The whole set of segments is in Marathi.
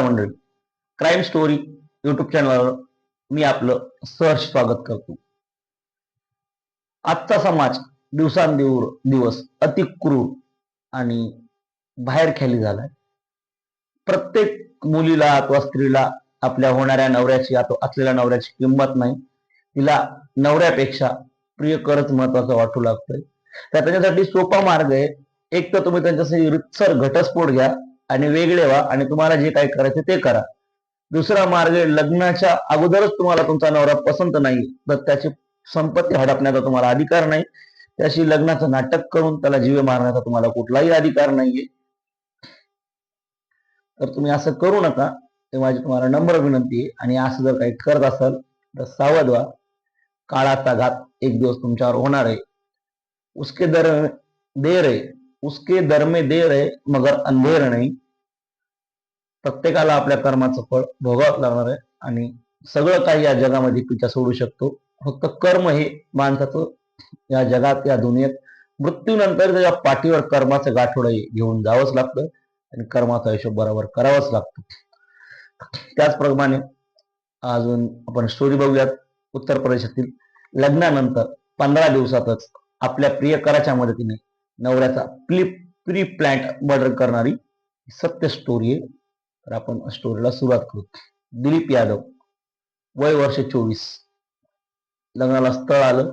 नमस्कार मंडळी. क्राईम स्टोरी युट्यूब चॅनलवर मी आपलं सहर्ष स्वागत करतो. आजचा समाज दिवसांदिवस दिवस अति क्रूर आणि बाहेर खेळली झालाय. प्रत्येक मुलीला अथवा स्त्रीला आपल्या होणाऱ्या नवऱ्याची अथवा असलेल्या नवऱ्याची किंमत नाही. तिला नवऱ्यापेक्षा प्रियकरच महत्वाचं वाटू लागतंय. तर त्याच्यासाठी सोपा मार्ग आहे. एक तर तुम्ही त्यांच्यासाठी रितसर घटस्फोट घ्या. आणि वेगळे व्हा आणि तुम्हाला जे काही करायचं ते करा. दुसरा मार्ग लग्नाच्या अगोदरच तुम्हाला तुमचा नवरा पसंत नाही तर त्याची संपत्ती हडपण्याचा तुम्हाला अधिकार नाही. त्याशी लग्नाचं नाटक करून त्याला जीवे मारण्याचा तुम्हाला कुठलाही अधिकार नाहीये. तर तुम्ही असं करू नका. ते माझी तुम्हाला नम्र विनंती आहे. आणि असं जर काही करत असाल तर सावध व्हा. काळाचा घात एक दिवस तुमच्यावर होणार आहे. उसके दर देर आहे. उसके दर में देर आहे मगर अंधेर नाही। प्रत्येकाला आपल्या कर्माचं फळ भोगावं लागणार आहे आणि सगळं काही या जगामध्ये पिचा सोडू शकतो. फक्त कर्म हे माणसाचं या जगात या दुनियेत मृत्यूनंतर त्याच्या पाठीवर कर्माचं गाठोडं हे घेऊन जावंच लागतं आणि कर्माचा हिशोब बरोबर करावाच लागतो. त्याचप्रमाणे अजून आपण स्टोरी बघूयात. उत्तर प्रदेशातील लग्नानंतर पंधरा दिवसातच आपल्या प्रियकराच्या मदतीने नवऱ्याचा प्ली प्री प्लॅन्ट मर्डर करणारी सत्य स्टोरी आहे. तर आपण स्टोरीला सुरुवात करू. दिलीप यादव वय वर्ष चोवीस. लग्नाला स्थळ आलं.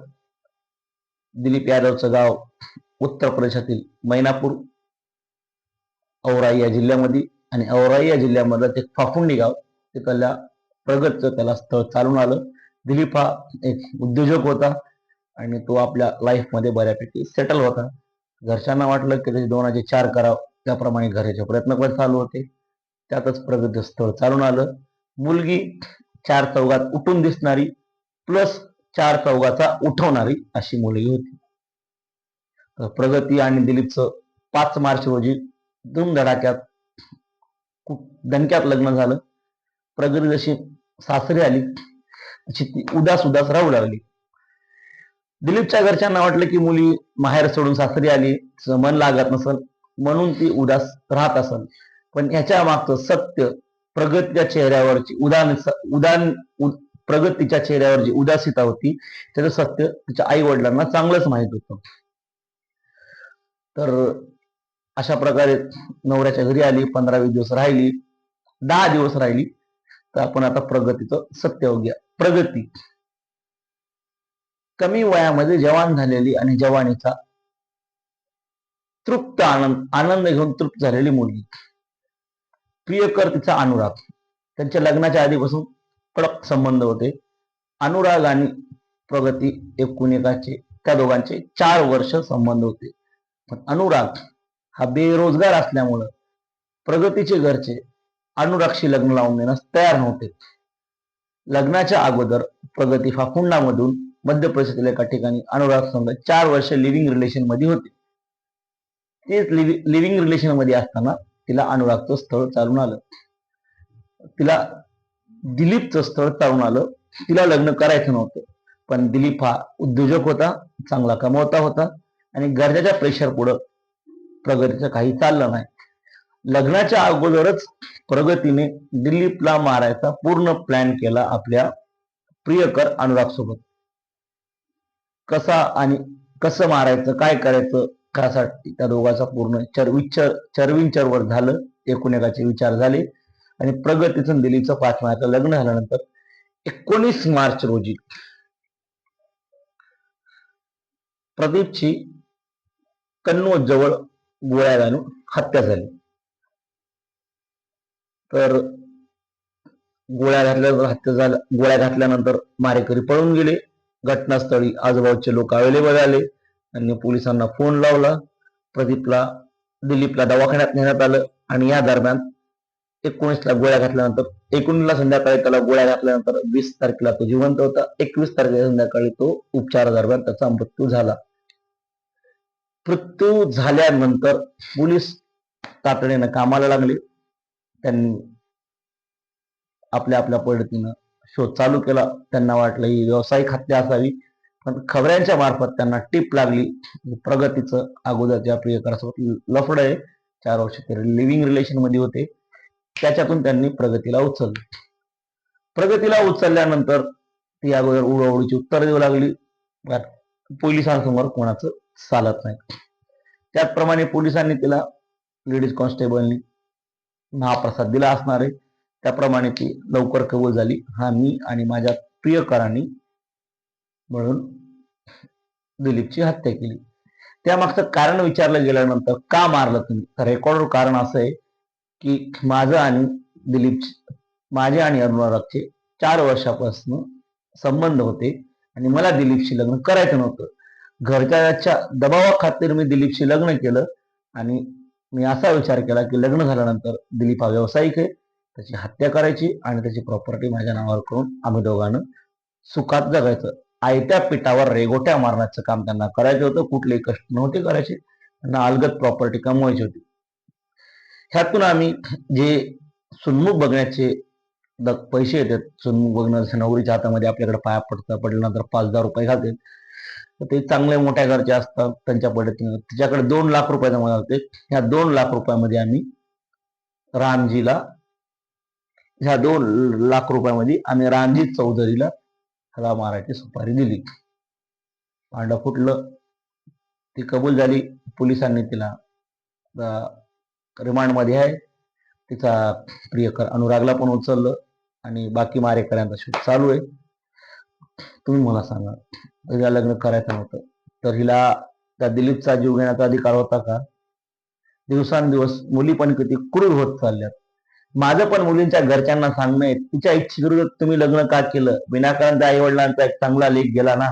दिलीप यादवचं गाव उत्तर प्रदेशातील मैनापूर औराई या जिल्ह्यामध्ये आणि औराई या जिल्ह्यामधलं ते फाफुंडी गाव ते त्याला प्रगतचं त्याला स्थळ चालून आलं. दिलीप हा एक उद्योजक होता आणि तो आपल्या लाईफमध्ये बऱ्यापैकी सेटल होता. घरच्यांना वाटलं की त्याचे दोनाचे चार करावं त्याप्रमाणे घराचे प्रयत्न पण चालू होते. त्यातच प्रगती स्थळ चालून आलं. मुलगी चार चौघात उठून दिसणारी प्लस चार चौघाचा उठवणारी अशी मुलगी होती. तर प्रगती आणि दिलीपचं पाच मार्च रोजी धुमधडाक्यात दणक्यात लग्न झालं. प्रगती जशी सासरी आली तशी ती उदास उदास राहू लागली. दिलीपच्या घरच्यांना वाटलं की मुली माहेर सोडून सासरी आली मन लागत नसल म्हणून ती उदास राहत असल. पण ह्याच्या मागचं सत्य प्रगतीच्या चेहऱ्यावरची उदान उदान उद प्रगतीच्या चेहऱ्यावर जी उदासीता होती. त्याचं सत्य तिच्या आई वडिलांना चांगलंच माहीत होतं. तर अशा प्रकारे नवऱ्याच्या घरी आली पंधरा वीस दिवस राहिली दहा दिवस राहिली. तर आपण आता प्रगतीचं सत्य बघूया. प्रगती. कमी वयामध्ये जवान झालेली आणि जवानीचा तृप्त आनंद आनंद घेऊन तृप्त झालेली मुलगी. प्रियकर तिचा अनुराग. त्यांच्या लग्नाच्या आधीपासून कडक संबंध होते. अनुराग आणि प्रगती एकूण एकाचे त्या दोघांचे चार वर्ष संबंध होते. पण अनुराग हा बेरोजगार असल्यामुळं प्रगतीचे घरचे अनुरागशी लग्न लावून देण्यास तयार नव्हते. लग्नाच्या अगोदर प्रगती फाकुंडामधून मध्य प्रदेशातील एका ठिकाणी अनुराग संघ चार वर्ष लिव्हिंग रिलेशनमध्ये होते. तेच लिव्हिंग रिलेशनमध्ये असताना तिला अनुरागचं स्थळ चालून आलं. तिला दिलीपचं स्थळ चालून आलं. तिला लग्न करायचं नव्हतं. पण दिलीप हा उद्योजक होता चांगला कमवता होता आणि गरजेच्या प्रेशर पुढं प्रगतीचं काही चाललं नाही. लग्नाच्या अगोदरच प्रगतीने दिलीपला मारायचा पूर्ण प्लॅन केला आपल्या प्रियकर अनुराग सोबत कसा आणि कसं मारायचं काय करायचं त्यासाठी त्या दोघांचा पूर्ण चरविचर चरविंचरवर झालं. एकूण एकाचे विचार झाले. आणि प्रगतीचं दिलीचं पाच महिन्याचं लग्न झाल्यानंतर एकोणीस मार्च रोजी प्रदीपची कन्नौज जवळ गोळ्या घालून हत्या झाली. तर गोळ्या घातल्यानंतर हत्या झाल्या गोळ्या घातल्यानंतर मारेकरी पळून गेले. घटनास्थळी आजूबाजूचे लोक अवेलेबल आले. त्यांनी पोलिसांना फोन लावला. प्रदीपला दिलीपला दवाखान्यात नेण्यात आलं. आणि या दरम्यान एकोणीसला गोळ्या घातल्यानंतर एकोणीसला संध्याकाळी त्याला गोळ्या घातल्यानंतर वीस तारखेला तो जिवंत होता. एकवीस तारखेला संध्याकाळी तो उपचारा दरम्यान त्याचा मृत्यू झाला. मृत्यू झाल्यानंतर पोलीस तातडीनं कामाला लागले. त्यांनी आपल्या आपल्या पद्धतीनं शोध चालू केला. त्यांना वाटलं ही व्यावसायिक हत्या असावी. पण खबऱ्यांच्या मार्फत त्यांना टीप लागली. प्रगतीचं अगोदरच्या प्रियकरासोबत लफड आहे चार वर्ष ते लिव्हिंग रिलेशनमध्ये होते त्याच्यातून त्यांनी प्रगतीला उचललं. प्रगतीला उचलल्यानंतर ती अगोदर उडवडीची उत्तर देऊ लागली. पोलिसांसमोर कोणाचं चालत नाही. त्याचप्रमाणे पोलिसांनी तिला लेडीज कॉन्स्टेबलनी महाप्रसाद दिला असणार आहे. त्याप्रमाणे ती लवकर कबूल झाली. हा मी आणि माझ्या प्रियकरांनी म्हणून दिलीपची हत्या केली. त्यामागचं कारण विचारलं गेल्यानंतर का मारलं तुम्ही? तर रेकॉर्डवर कारण असं आहे की माझं आणि दिलीप माझे आणि अनुरागचे चार वर्षापासून संबंध होते आणि मला दिलीपशी लग्न करायचं नव्हतं. घरच्याच्या दबावाखातीर मी दिलीपशी लग्न केलं आणि मी असा विचार केला की लग्न झाल्यानंतर दिलीप हा व्यावसायिक आहे. त्याची हत्या करायची आणि त्याची प्रॉपर्टी माझ्या नावावर करून आम्ही दोघांना सुखात जगायचं. आयत्या पिठावर रेगोट्या मारण्याचं काम त्यांना करायचं होतं. कुठलेही कष्ट नव्हते करायचे. त्यांना अलगत प्रॉपर्टी कमवायची होती. ह्यातून आम्ही जे सुन्मुख बघण्याचे द- पैसे येतात सुन्मुख बघणं जसं नवरीच्या हातामध्ये आपल्याकडे पाया पडतं पडल्यानंतर पाच हजार रुपये घालतात. तर ते चांगले मोठ्या घरचे असतात त्यांच्या पद्धतीने. तिच्याकडे दोन लाख रुपयाचा जमा होते. ह्या दोन लाख रुपयामध्ये आम्ही रामजीला ह्या दोन लाख रुपयामध्ये आम्ही रामजी चौधरीला ह्याला मारायची सुपारी दिली. भांडं फुटलं. ती कबूल झाली. पोलिसांनी तिला रिमांडमध्ये आहे. तिचा प्रियकर अनुरागला पण उचललं आणि बाकी मारेकऱ्यांचा शोध चालू आहे. तुम्ही मला सांगा हिला लग्न करायचं नव्हतं. तर हिला त्या दिलीपचा जीव घेण्याचा अधिकार होता का? दिवसांदिवस मुली पण किती क्रूर होत चालल्यात. माझं पण मुलींच्या घरच्यांना सांगणं आहे तिच्या इच्छेविरुद्ध तुम्ही लग्न का केलं? विनाकारण त्या आई वडिलांचा एक चांगला लेख गेला ना?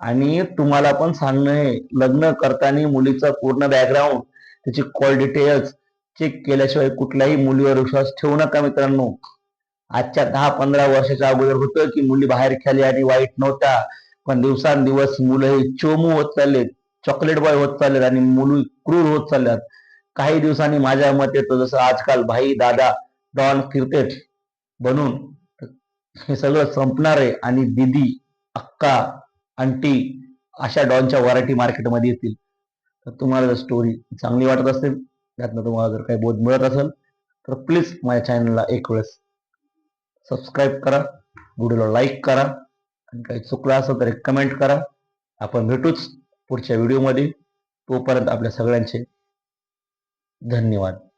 आणि तुम्हाला पण सांगणं आहे लग्न करताना मुलीचं पूर्ण बॅकग्राऊंड त्याची कॉल डिटेल्स चेक केल्याशिवाय कुठल्याही मुलीवर विश्वास ठेवू नका मित्रांनो. आजच्या दहा पंधरा वर्षाच्या अगोदर होतं की मुली बाहेर खेळल्या आणि वाईट नव्हत्या. पण दिवसांदिवस मुलं हे चोमू होत चाललेत चॉकलेट बॉय होत चाललेत आणि मुली क्रूर होत चालल्यात. काही दिवसांनी माझ्या मते तर जसं आजकाल भाई दादा डॉन किर्तेट बनून हे सगळं संपणार आहे आणि दिदी अक्का आंटी अशा डॉनच्या व्हरायटी मार्केटमध्ये येतील. तर तुम्हाला जर स्टोरी चांगली वाटत असेल त्यातनं तुम्हाला जर काही बोध मिळत असेल तर प्लीज माझ्या चॅनलला एक वेळेस सबस्क्राईब करा व्हिडिओला लाईक करा आणि काही चुकलं असेल तर एक कमेंट करा. आपण भेटूच पुढच्या व्हिडिओमध्ये तोपर्यंत आपल्या सगळ्यांचे धन्यवाद.